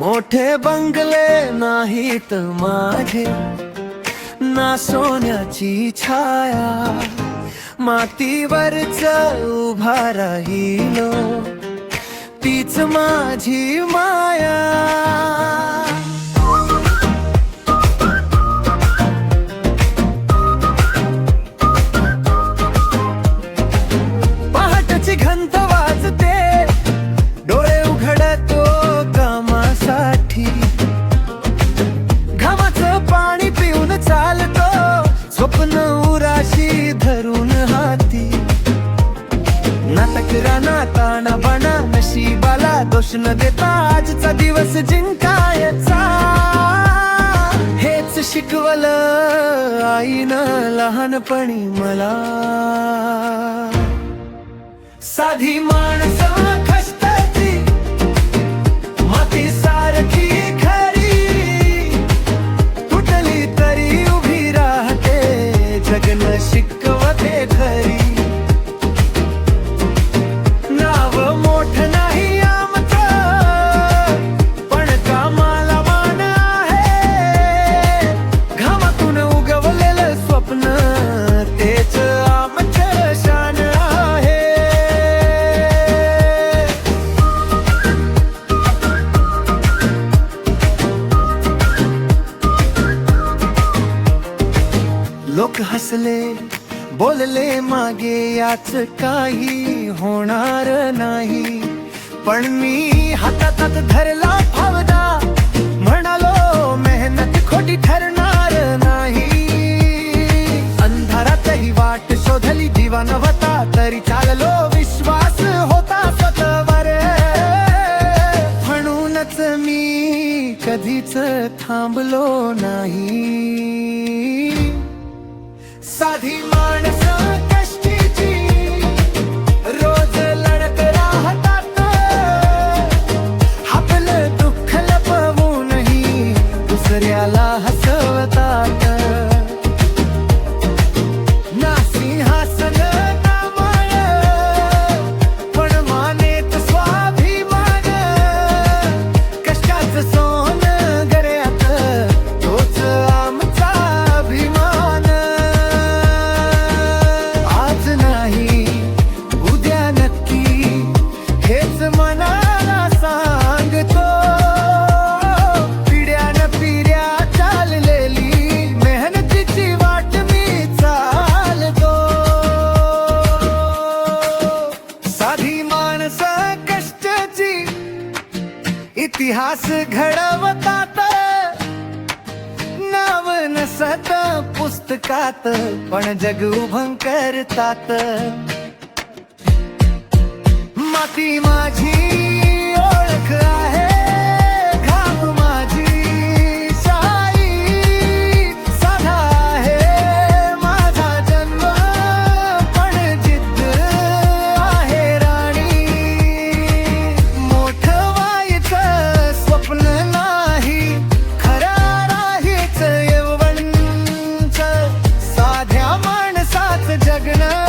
मोठे बंगले नाहीत माझे. ना सोन्याची छाया मातीवरच उभा राहिलो. तीच माझी माया. नाटक राना ताना बाणा नशिबाला दोष न देता आजचा दिवस जिंकायचा. हेच शिकवलं आईनं लहानपणी मला. साधी माणसं लोक हसले बोलले मागे याच काही होणार नाही. पण मी हातात धरला फावदा. म्हणालो मेहनत खोटी ठरणार नाही. अंधारातही वाट शोधली जीवन होता तरी चाललो विश्वास होता स्वतःवर. म्हणूनच मी कधीच थांबलो नाही. साधी इतिहास घडवतात. नाव नसत पुस्तकात पण जग उभं करतात. माती माझी राहीच